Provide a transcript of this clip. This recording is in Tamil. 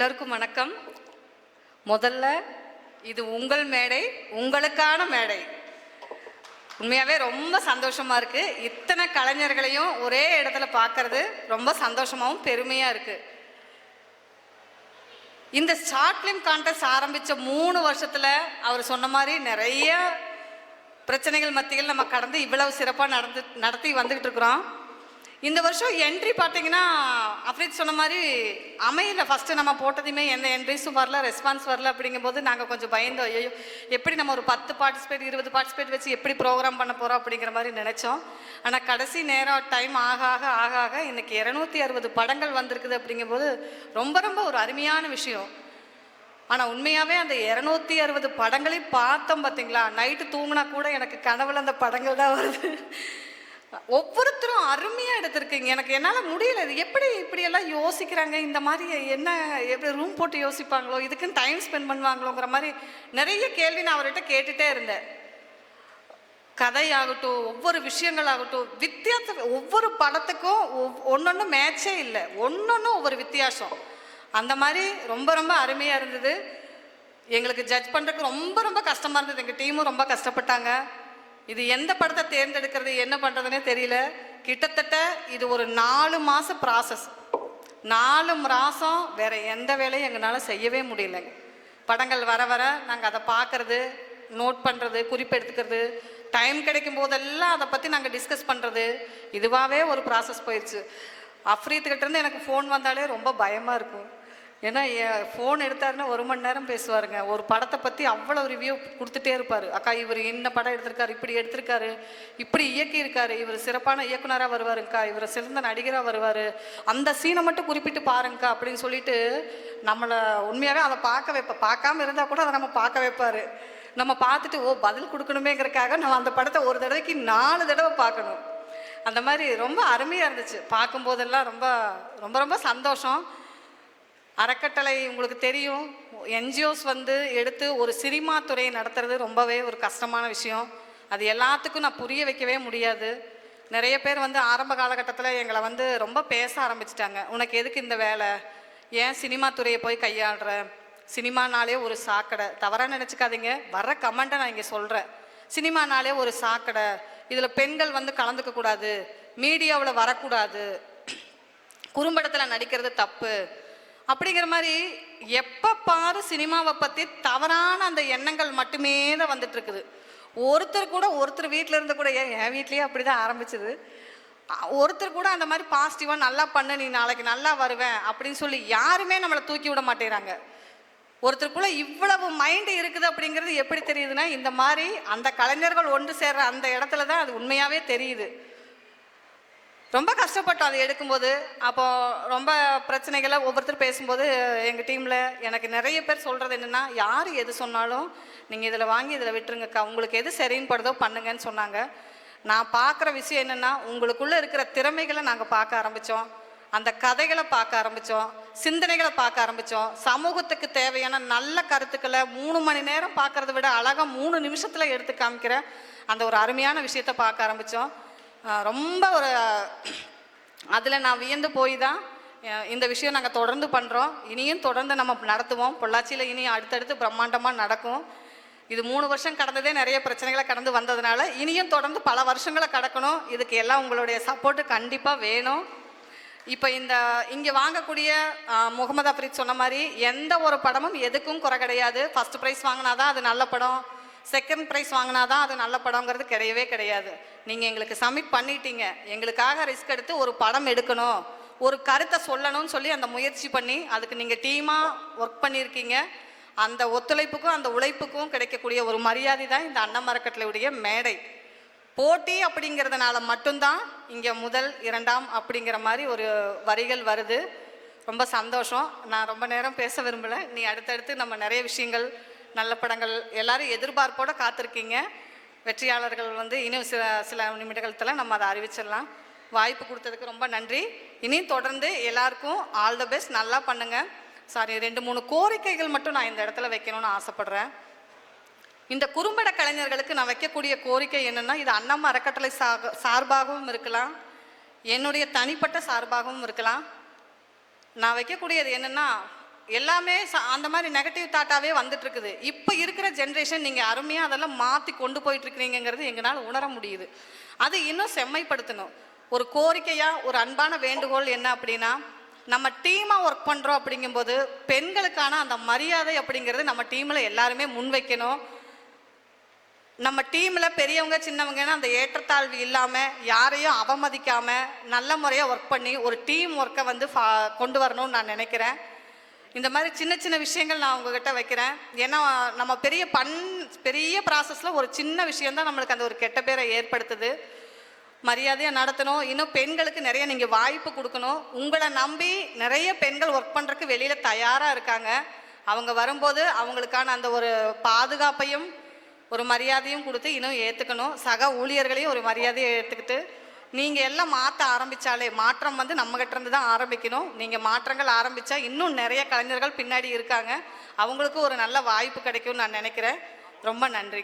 எல்லோருக்கும் வணக்கம். முதல்ல இது உங்கள் மேடை உங்களுக்கான மேடை. உண்மையாகவே ரொம்ப சந்தோஷமாக இருக்குது இத்தனை கலைஞர்களையும் ஒரே இடத்துல பார்க்கறது ரொம்ப சந்தோஷமாகவும் பெருமையாக இருக்குது இந்த ஷார்ட் ஃபிலிம் கான்டெஸ்ட் ஆரம்பித்த மூணு வருஷத்தில் அவர் சொன்ன மாதிரி நிறைய பிரச்சனைகள் மத்தியில் நம்ம கடந்து இவ்வளவு சிறப்பாக நடந்து நடத்தி வந்துக்கிட்டு இருக்கிறோம். இந்த வருஷம் என்ட்ரி பார்த்தீங்கன்னா அஃப்ரித் சொன்ன மாதிரி அமையல. ஃபஸ்ட்டு நம்ம போட்டதுமே எந்த என்ட்ரிஸும் வரல ரெஸ்பான்ஸ் வரல அப்படிங்கும்போது நாங்கள் கொஞ்சம் பயந்தோம் ஐயோ எப்படி நம்ம ஒரு பத்து பார்ட்டிசிபேட் இருபது பார்ட்டிசிபேட் வச்சு எப்படி ப்ரோக்ராம் பண்ண போகிறோம் அப்படிங்கிற மாதிரி நினச்சோம். ஆனால் கடைசி நேரம் டைம் ஆக ஆக ஆக ஆக இன்றைக்கி இரநூத்தி அறுபது படங்கள் வந்திருக்குது அப்படிங்கும்போது ரொம்ப ரொம்ப ஒரு அருமையான விஷயம். ஆனால் உண்மையாகவே அந்த இரநூத்தி அறுபது படங்களையும் பார்த்தோம் பார்த்தீங்களா நைட்டு தூங்கினா கூட எனக்கு கனவுல அந்த படங்கள் தான் வருது. ஒவ்வொருத்தரும் அருமையாக எடுத்திருக்கீங்க. எனக்கு என்னால் முடியல. இது எப்படி இப்படியெல்லாம் யோசிக்கிறாங்க? இந்த மாதிரி என்ன எப்படி ரூம் போட்டு யோசிப்பாங்களோ? இதுக்குன்னு டைம் ஸ்பெண்ட் பண்ணுவாங்களோங்கிற மாதிரி நிறைய கேள்வி நான் அவர்கிட்ட கேட்டுகிட்டே இருந்தேன். கதையாகட்டும் ஒவ்வொரு விஷயங்களாகட்டும் வித்தியாசம் ஒவ்வொரு படத்துக்கும் ஒன்னொன்று மேட்சே இல்லை. ஒன்றொன்றும் ஒவ்வொரு வித்தியாசம். அந்த மாதிரி ரொம்ப ரொம்ப அருமையாக இருந்தது. எங்களுக்கு ஜட்ஜ் பண்ணுறதுக்கு ரொம்ப ரொம்ப கஷ்டமாக இருந்தது. எங்கள் டீமும் ரொம்ப கஷ்டப்பட்டாங்க. இது எந்த படத்தை தேர்ந்தெடுக்கிறது என்ன பண்ணுறதுனே தெரியல. கிட்டத்தட்ட இது ஒரு நாலு மாத ப்ராசஸ் நாலு மாதம் வேறு எந்த வேலையும் எங்களால் செய்யவே முடியலைங்க படங்கள் வர வர நாங்கள் அதை பார்க்குறது நோட் பண்ணுறது குறிப்பெடுத்துக்கிறது டைம் கிடைக்கும் போதெல்லாம் அதை பற்றி நாங்கள் டிஸ்கஸ் பண்ணுறது இதுவாகவே ஒரு ப்ராசஸ் போயிடுச்சு அஃப்ரீத்துக்கிட்டேருந்து எனக்கு ஃபோன் வந்தாலே ரொம்ப பயமாக இருக்கும். ஏன்னா ஃபோன் எடுத்தாருன்னா ஒரு மணி நேரம் பேசுவாருங்க. ஒரு படத்தை பற்றி அவ்வளோ ரிவ்யூ கொடுத்துட்டே இருப்பார். அக்கா இவர் என்ன படம் எடுத்திருக்காரு இப்படி எடுத்திருக்காரு இப்படி இயக்கியிருக்காரு. இவர் சிறப்பான இயக்குனராக வருவாருங்க்கா இவர் சிறந்த நடிகராக வருவார். அந்த சீனை மட்டும் குறிப்பிட்டு பாருங்கக்கா அப்படின்னு சொல்லிட்டு நம்மளை உண்மையாகவே அதை பார்க்க வைப்ப பார்க்காம இருந்தால் கூட அதை நம்ம பார்க்க வைப்பார். நம்ம பார்த்துட்டு ஓ பதில் கொடுக்கணுமேங்கிறக்காக நம்ம அந்த படத்தை ஒரு தடவைக்கு நாலு தடவை பார்க்கணும். அந்த மாதிரி ரொம்ப அருமையாக இருந்துச்சு. பார்க்கும்போதெல்லாம் ரொம்ப ரொம்ப ரொம்ப சந்தோஷம். அறக்கட்டளை உங்களுக்கு தெரியும். என்ஜிஓஸ் வந்து எடுத்து ஒரு சினிமா துறையை நடத்துறது ரொம்பவே ஒரு கஷ்டமான விஷயம். அது எல்லாத்துக்கும் நான் புரிய வைக்கவே முடியாது. நிறைய பேர் வந்து ஆரம்ப காலகட்டத்தில் எங்களை வந்து ரொம்ப பேச ஆரம்பிச்சிட்டாங்க. உனக்கு எதுக்கு இந்த வேலை? ஏன் சினிமா துறையை போய் கையாளுற? சினிமானாலே ஒரு சாக்கடை. தவறாக நினச்சிக்காதீங்க. வர்ற கமெண்ட்டை நான் இங்கே சொல்கிறேன் சினிமானாலே ஒரு சாக்கடை. இதில் பெண்கள் வந்து கலந்துக்க கூடாது மீடியாவில் வரக்கூடாது. குறும்படத்தில் நடிக்கிறது தப்பு. அப்படிங்கிற மாதிரி எப்போ பாரு சினிமாவை பற்றி தவறான அந்த எண்ணங்கள் மட்டுமே தான் வந்துட்டு இருக்குது. ஒருத்தர் கூட ஒருத்தர் வீட்டில் இருந்து கூட ஏன் என் வீட்லேயே அப்படி தான் ஆரம்பிச்சது ஒருத்தர் கூட அந்த மாதிரி பாசிட்டிவாக நல்லா பண்ணு நீ நாளைக்கு நல்லா வருவேன் அப்படின்னு சொல்லி யாருமே நம்மளை தூக்கி விட மாட்டேறாங்க. ஒருத்தருக்குள்ள இவ்வளவு மைண்டு இருக்குது அப்படிங்கிறது எப்படி தெரியுதுன்னா இந்த மாதிரி அந்த கலைஞர்கள் ஒன்று சேர்ற அந்த இடத்துல தான் அது உண்மையாகவே தெரியுது. ரொம்ப கஷ்டப்பட்டோம் அதை எடுக்கும்போது. அப்போ ரொம்ப பிரச்சனைகளை ஒவ்வொருத்தர் பேசும்போது எங்கள் டீமில் எனக்கு நிறைய பேர் சொல்கிறது என்னென்னா யார் எது சொன்னாலும் நீங்கள் இதில் வாங்கி இதில் விட்டுருங்கக்கா. உங்களுக்கு எது சரின்னு படுதோ பண்ணுங்கன்னு சொன்னாங்க. நான் பார்க்குற விஷயம் என்னென்னா உங்களுக்குள்ளே இருக்கிற திறமைகளை நாங்கள் பார்க்க ஆரம்பித்தோம் அந்த கதைகளை பார்க்க ஆரம்பித்தோம் சிந்தனைகளை பார்க்க ஆரம்பித்தோம் சமூகத்துக்கு தேவையான நல்ல கருத்துக்களை மூணு மணி நேரம் பார்க்கறத விட அழகாக மூணு நிமிஷத்தில் எடுத்து காமிக்கிற அந்த ஒரு அருமையான விஷயத்தை பார்க்க ஆரம்பித்தோம் ரொம்ப ஒரு அதில் நான் வியந்து போய் தான் இந்த விஷயம் நாங்கள் தொடர்ந்து பண்ணுறோம் இனியும் தொடர்ந்து நம்ம நடத்துவோம். பொள்ளாச்சியில் இனி அடுத்தடுத்து பிரம்மாண்டமாக நடக்கும். இது மூணு வருஷம் கடந்ததே நிறைய பிரச்சனைகளை கடந்து வந்ததுனால இனியும் தொடர்ந்து பல வருஷங்களை கடக்கணும். இதுக்கு எல்லாம் உங்களுடைய சப்போர்ட்டு கண்டிப்பாக வேணும். இப்போ இந்த இங்கே வாங்கக்கூடிய முகமது அஃப்ரீத் சொன்ன மாதிரி எந்த ஒரு படமும் எதுக்கும் குறை கிடையாது. ஃபர்ஸ்ட் ப்ரைஸ் வாங்கினா தான் அது நல்ல படம். செகண்ட் ப்ரைஸ் வாங்கினாதான் அது நல்ல படங்கிறது கிடையவே கிடையாது. நீங்கள் எங்களுக்கு சப்மிட் பண்ணிட்டீங்க. எங்களுக்காக ரிஸ்க் எடுத்து ஒரு படம் எடுக்கணும். ஒரு கருத்தை சொல்லணும்னு சொல்லி அந்த முயற்சி பண்ணி அதுக்கு நீங்கள் டீமாக ஒர்க் பண்ணியிருக்கீங்க. அந்த ஒத்துழைப்புக்கும் அந்த உழைப்புக்கும் கிடைக்கக்கூடிய ஒரு மரியாதை தான் இந்த அன்னமரக்கட்டளையுடைய மேடை. போட்டி அப்படிங்கிறதுனால மட்டும்தான் இங்கே முதல் இரண்டாம் அப்படிங்கிற மாதிரி ஒரு வரிகள் வருது. ரொம்ப சந்தோஷம். நான் ரொம்ப நேரம் பேச விரும்பலை. நீ அடுத்தடுத்து நம்ம நிறைய விஷயங்கள் நல்ல படங்கள் எல்லாரும் எதிர்பார்ப்போட காத்திருக்கீங்க. வெற்றியாளர்கள் வந்து இன்னும் சில சில நிமிடங்களத்தில் நம்ம அதை அறிவிச்சிடலாம். வாய்ப்பு கொடுத்ததுக்கு ரொம்ப நன்றி. இனியும் தொடர்ந்து எல்லாருக்கும் ஆல் த பெஸ்ட் நல்லா பண்ணுங்கள் சாரி ரெண்டு மூணு கோரிக்கைகள் மட்டும் நான் இந்த இடத்துல வைக்கணும்னு ஆசைப்பட்றேன். இந்த குறும்பட கலைஞர்களுக்கு நான் வைக்கக்கூடிய கோரிக்கை என்னென்னா இது அண்ணம் அறக்கட்டளை சார்பாகவும் இருக்கலாம். என்னுடைய தனிப்பட்ட சார்பாகவும் இருக்கலாம். நான் வைக்கக்கூடியது என்னென்னா எல்லாமே அந்த மாதிரி நெகட்டிவ் தாட்டாவே வந்துட்டு இருக்குது இப்போ இருக்கிற ஜென்ரேஷன் நீங்கள் அருமையாக அதெல்லாம் மாற்றி கொண்டு போயிட்டு எங்களால் உணர முடியுது. அது இன்னும் செம்மைப்படுத்தணும். ஒரு கோரிக்கையாக ஒரு அன்பான வேண்டுகோள் என்ன அப்படின்னா நம்ம டீமாக ஒர்க் பண்ணுறோம் அப்படிங்கும்போது பெண்களுக்கான அந்த மரியாதை அப்படிங்கிறது நம்ம டீமில் எல்லாருமே முன்வைக்கணும். நம்ம டீமில் பெரியவங்க சின்னவங்கன்னு அந்த ஏற்றத்தாழ்வு இல்லாமல் யாரையும் அவமதிக்காமல் நல்ல முறையாக ஒர்க் பண்ணி ஒரு டீம் ஒர்க்கை வந்து ஃபா- கொண்டு வரணும்னு நான் நினைக்கிறேன். இந்த மாதிரி சின்ன சின்ன விஷயங்கள் நான் உங்ககிட்ட வைக்கிறேன். ஏன்னா நம்ம பெரிய பண் பெரிய ப்ராசஸில் ஒரு சின்ன விஷயந்தான் நம்மளுக்கு அந்த ஒரு கெட்ட பேரை ஏற்படுத்துது. மரியாதையாக நடத்தணும். இன்னும் பெண்களுக்கு நிறைய நீங்கள் வாய்ப்பு கொடுக்கணும். உங்களை நம்பி நிறைய பெண்கள் ஒர்க் பண்ணுறதுக்கு வெளியில் தயாராக இருக்காங்க. அவங்க வரும்போது அவங்களுக்கான அந்த ஒரு பாதுகாப்பையும் ஒரு மரியாதையும் கொடுத்து இன்னும் ஏற்றுக்கணும் சக ஊழியர்களையும் ஒரு மரியாதையை ஏற்றுக்கிட்டு நீங்கள் எல்லாம் மாற்ற ஆரம்பித்தாலே மாற்றம் வந்து நம்மகிட்ட இருந்து தான் ஆரம்பிக்கணும். நீங்கள் மாற்றங்கள் ஆரம்பித்தா இன்னும் நிறைய கலைஞர்கள் பின்னாடி இருக்காங்க. அவங்களுக்கும் ஒரு நல்ல வாய்ப்பு கிடைக்கும்னு நான் நினைக்கிறேன். ரொம்ப நன்றி.